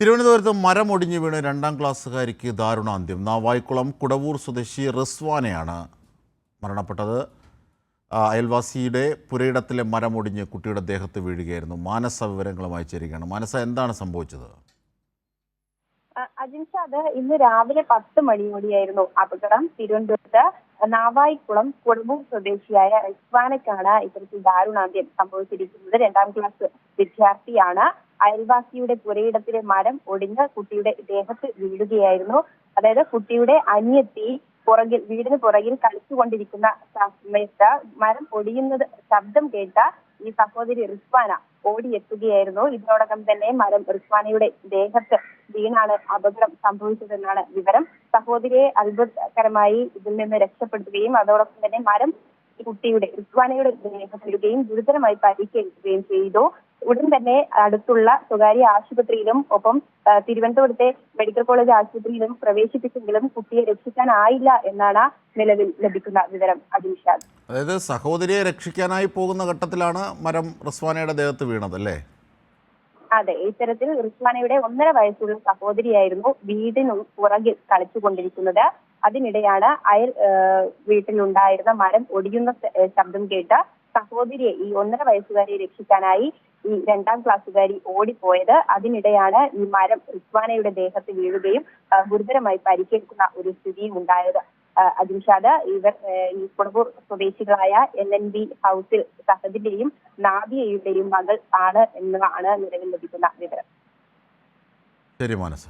തിരുവനന്തപുരത്ത് മരം ഒടിഞ്ഞു വീണ് രണ്ടാം ക്ലാസ്സുകാരിക്ക് ദാരുണാന്ത്യം നാവായിക്കുളം കുടവൂർ സ്വദേശി റിസ്വാനയാണ് മരണപ്പെട്ടത്. അയൽവാസിയുടെ പുരയിടത്തിലെ മരം ഒടിഞ്ഞ് കുട്ടിയുടെ ദേഹത്ത് വീഴുകയായിരുന്നു. മാനസ വിവരങ്ങളുമായി ചേരുകയാണ്. മാനസ എന്താണ് സംഭവിച്ചത്? അജിൻഷാദ് ഇന്ന് രാവിലെ പത്ത് മണിയോടെയായിരുന്നു അപകടം. തിരുവനന്തപുരത്ത് നാവായിക്കുളം കുളമ്പൂർ സ്വദേശിയായ റിസ്വാനയ്ക്കാണ് ഇത്തരത്തിൽ ദാരുണാന്ത്യം സംഭവിച്ചിരിക്കുന്നത്. രണ്ടാം ക്ലാസ് വിദ്യാർത്ഥിയാണ് അയൽവാസിയുടെ പുരയിടത്തിലെ മരം ഒടിഞ്ഞ് കുട്ടിയുടെ ദേഹത്ത് വീഴുകയായിരുന്നു. അതായത് കുട്ടിയുടെ അനിയത്തി പുറകിൽ വീടിന് പുറകിൽ കളിച്ചുകൊണ്ടിരിക്കുന്ന സമയത്ത് മരം ഒടിയുന്നത് ശബ്ദം കേട്ട ഈ സഹോദരി റിസ്വാന ഓടിയെത്തുകയായിരുന്നു. ഇതിനോടകം തന്നെ മരം റിസ്വാനയുടെ ദേഹത്ത് വീണാണ് അപകടം സംഭവിച്ചതെന്നാണ് വിവരം. സഹോദരിയെ അത്ഭുതകരമായി ഇതിൽ നിന്ന് രക്ഷപ്പെടുത്തുകയും അതോടൊപ്പം തന്നെ മരം കുട്ടിയുടെ റിസ്വാനയുടെ ദേഹത്തിടുകയും ഗുരുതരമായി പരിക്കേൽക്കുകയും ചെയ്തു. ഉടൻ തന്നെ അടുത്തുള്ള സ്വകാര്യ ആശുപത്രിയിലും ഒപ്പം തിരുവനന്തപുരത്തെ മെഡിക്കൽ കോളേജ് ആശുപത്രിയിലും പ്രവേശിപ്പിച്ചെങ്കിലും കുട്ടിയെ രക്ഷിക്കാനായില്ല എന്നാണ് നിലവിൽ ലഭിക്കുന്ന വിവരം. അജിൻഷാദ് അതായത് സഹോദരിയെ രക്ഷിക്കാനായി പോകുന്ന ഘട്ടത്തിലാണ് മരം റിസ്വാനയുടെ ദേഹത്ത് വീണത് അല്ലേ? അതെ ഇത്തരത്തിൽ റിസ്വാനയുടെ ഒന്നര വയസ്സുള്ള സഹോദരിയായിരുന്നു വീടിനു പുറകിൽ കളിച്ചുകൊണ്ടിരിക്കുന്നത്. അതിനിടെയാണ് അയൽ വീട്ടിലുണ്ടായിരുന്ന മരം ഒടിയുന്ന ശബ്ദം കേട്ട് സഹോദരിയെ ഈ ഒന്നര വയസ്സുകാരിയെ രക്ഷിക്കാനായി ഈ രണ്ടാം ക്ലാസ്സുകാരി ഓടിപ്പോയത്. അതിനിടെയാണ് ഈ മരം റിസ്വാനയുടെ ദേഹത്ത് വീഴുകയും ഗുരുതരമായി പരിക്കേൽക്കുന്ന ഒരു സ്ഥിതിയും ഉണ്ടായത്. അതിൻഷാദ് ഇവർ ഈ കുടവൂർ സ്വദേശികളായ എൽ എൻ ബി ഹൗസിൽ സഹദിന്റെയും നാദിയയുടെയും മകൾ ആണ് എന്നതാണ് നിലവിൽ ലഭിക്കുന്ന വിവരം. ശരി മാനസ.